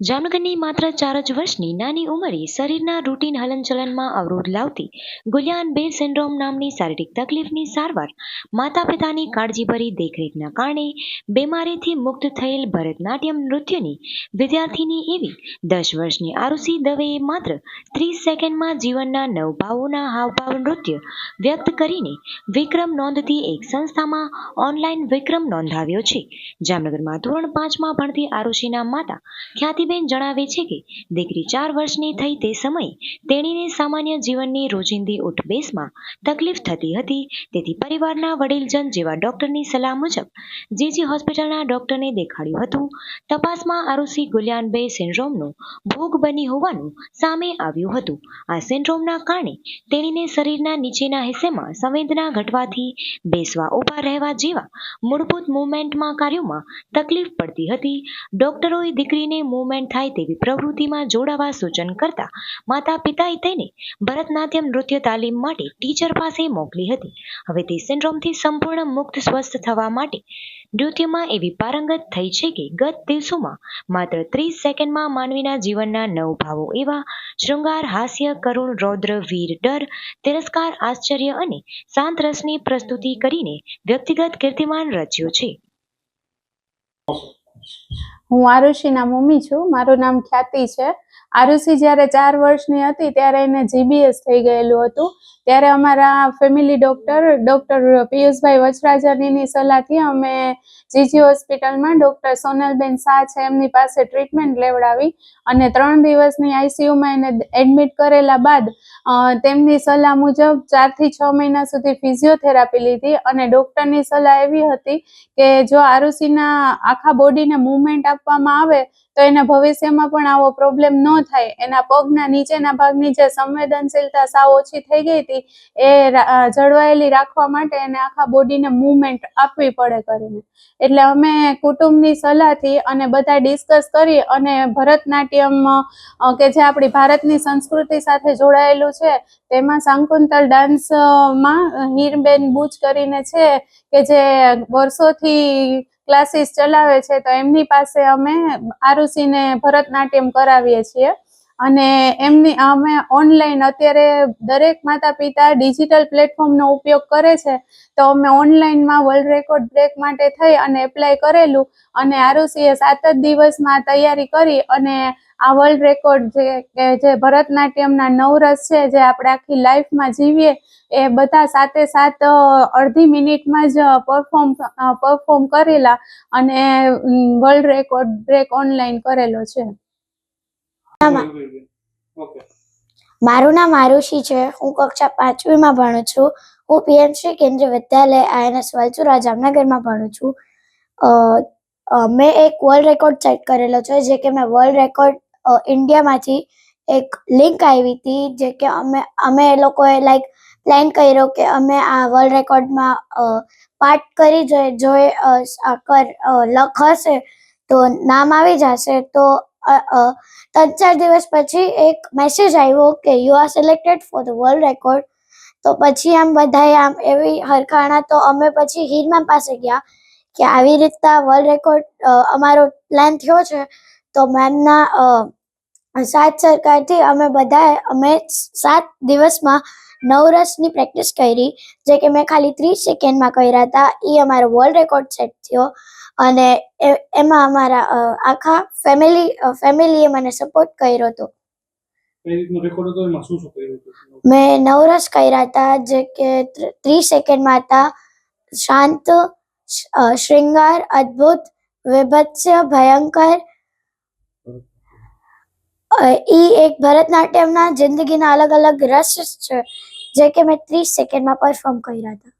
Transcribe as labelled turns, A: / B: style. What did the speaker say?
A: જામનગરની માત્ર ચાર જ વર્ષની નાની ઉંમરે શરીરના રૂટીન હલનચલનમાં અવરોધ લાવતી ગુલિયાન બે સિન્ડ્રોમ નામની શારીરિક તકલીફની સારવાર માતા પિતાની કાળજીભરી દેખરેખના કારણે બીમારીથી મુક્ત થયેલ ભરતનાટ્યમ નૃત્યની વિદ્યાર્થીની એવી દસ વર્ષની આરુષી દવેએ માત્ર ત્રીસ સેકન્ડમાં જીવનના નવભાવોના હાવભાવ નૃત્ય વ્યક્ત કરીને વિક્રમ નોંધતી એક સંસ્થામાં ઓનલાઈન વિક્રમ નોંધાવ્યો છે. જામનગરમાં ધોરણ પાંચમાં ભણતી આરુષિના માતા ખ્યાતિબેન જણાવે છે કે, દીકરી ચાર વર્ષની થઈ તે સમયે તેણીને સામાન્ય જીવનની રોજિંદી ઉઠબેસમાં તકલીફ થતી હતી. તેથી પરિવારના વડીલજન જેવા ડોક્ટરની સલાહ મુજબ જીજી હોસ્પિટલના ડોક્ટરને દેખાડ્યું હતું, તપાસમાં આરુસી ગુલિયાનબે સિન્ડ્રોમનો ભોગ બની હોવાનું સામે આવ્યું હતું. આ સિન્ડ્રોમના કારણે તેણીને શરીરના નીચેના હિસ્સેમાં સંવેદના ઘટવાથી બેસવા ઊભા રહેવા જેવા મૂળભૂત મૂવમેન્ટમાં કાર્યોમાં તકલીફ પડતી હતી. ડોક્ટરોએ દીકરીને મૂવમેન્ટ થાય તેવી પ્રવૃત્તિમાં જોડાવા સૂચન કરતા માતા પિતાએ તેને ભરતનાટ્યમ નૃત્ય તાલીમ માટે ટીચર પાસે મોકલી હતી. હવે તે સિન્ડ્રોમથી સંપૂર્ણ મુક્ત સ્વસ્થ થવા માટે નૃત્યમાં એવી પારંગત થઈ છે કે ગત દિવસોમાં માત્ર ત્રીસ સેકન્ડમાં માનવીના જીવનના નવ ભાવો એવા શૃંગાર, હાસ્ય, કરુણ, રૌદ્ર, વીર, ડર, તિરસ્કાર, આશ્ચર્ય અને શાંત રસની પ્રસ્તુતિ કરીને વ્યક્તિગત કીર્તિમાન રચ્યો છે.
B: હું આરુષિના મમ્મી છું, મારું નામ ખ્યાતિ છે. આરુષિ જ્યારે ચાર વર્ષની હતી ત્યારે એને જીબીએસ થઈ ગયેલું હતું. ત્યારે અમારા ફેમિલી ડૉક્ટર ડૉક્ટર પિયુષભાઈ વચરાજાનીની સલાહથી અમે જીજી હોસ્પિટલમાં ડૉક્ટર સોનલબેન શાહ છે એમની પાસે ટ્રીટમેન્ટ લેવડાવી અને ત્રણ દિવસની આઈસીયુમાં એને એડમિટ કરેલા બાદ તેમની સલાહ મુજબ ચારથી છ મહિના સુધી ફિઝિયોથેરાપી લીધી અને ડૉક્ટરની સલાહ એવી હતી કે જો આરુષિના આખા બોડીને મૂવમેન્ટ આપવામાં આવે, તો એને ભવિષ્યમાં પણ આવો પ્રોબ્લેમ ન થાય. એના પગના નીચેના ભાગની જે સંવેદનશીલતા સાવ ઓછી થઈ ગઈ હતી, એ જળવાયેલી રાખવા માટે એને આખા બોડીને મૂવમેન્ટ આપવી પડે કરીને. એટલે અમે કુટુંબની સલાહથી અને બધા ડિસ્કસ કરી અને ભરતનાટ્યમ કે જે આપણી ભારતની સંસ્કૃતિ સાથે જોડાયેલું છે, તેમાં શાંકુંતલ ડાન્સમાં હીરબેન બુચ કરીને છે, કે જે વર્ષોથી ક્લાસીસ ચલાવે છે તો એમની પાસે અમે આરુષિને ભરતનાટ્યમ કરાવીએ છીએ. અને એમની અમે ઓનલાઈન અત્યારે દરેક માતા પિતા ડિજિટલ પ્લેટફોર્મનો ઉપયોગ કરે છે. તો અમે ઓનલાઈનમાં વર્લ્ડ રેકોર્ડ બ્રેક માટે થઈ અને એપ્લાય કરેલું અને આરુષિએ સાત જ દિવસમાં તૈયારી કરી અને આ વર્લ્ડ રેકોર્ડ જે જે ભરતનાટ્યમના નવરસ છે, જે આપણે આખી લાઈફમાં જીવીએ, એ બધા સાથે સાત અડધી મિનિટમાં જ પરફોર્મ પરફોર્મ કરેલા અને વર્લ્ડ રેકોર્ડ બ્રેક ઓનલાઈન કરેલો છે.
C: મારું નામ આરુષિ છે. હું કક્ષા પાંચમીમાં ભણું છું. હું પીએમસી કેન્દ્રીય વિદ્યાલય આઈએનએસ વલચુરા જામનગરમાં ભણું છું. મેં એક વર્લ્ડ રેકોર્ડ સેટ કરેલો છે જે કે મેં વર્લ્ડ રેકોર્ડ ઇન્ડિયામાંથી એક લિંક આવી હતી જે કે અમે અમે એ લોકોએ લાઈક પ્લાન કર્યો કે અમે આ વર્લ્ડ રેકોર્ડમાં પાર્ટ કરી જોઈએ જો એ લખ હશે તો નામ આવી જશે. તો ત્રણ ચાર દિવસ પછી એક મેસેજ આવ્યો કે you are selected for the world record તો પછી આમ બધાએ આમ એવી હરખાણા તો અમે પછી હીરમેમ પાસે ગયા કે આવી રીતના વર્લ્ડ રેકોર્ડ અમારો પ્લાન થયો છે. તો મેમના સાત સરકારથી અમે બધાએ, અમે સાત દિવસમાં નવરસની પ્રેક્ટિસ કરી. જે કે મેં ખાલી ત્રીસ સેકન્ડમાં કર્યા હતા. એ અમારો વર્લ્ડ રેકોર્ડ સેટ થયો. અને એ- એમાં અમારા આખા ફેમિલી ફેમિલીએ મને સપોર્ટ કર્યો હતો. મેં નવરસ કર્યા હતા જે કે ત્રીસ સેકન્ડમાં હતા. શાંત શ્રૃંગાર અદ્ભુત વિભત્સ્ય ભયંકર. ઈ એક ભરતનાટ્યમના જિંદગીના અલગ અલગ રસ છે જે કે મેં ત્રીસ સેકન્ડમાં પરફોર્મ કર્યા હતા.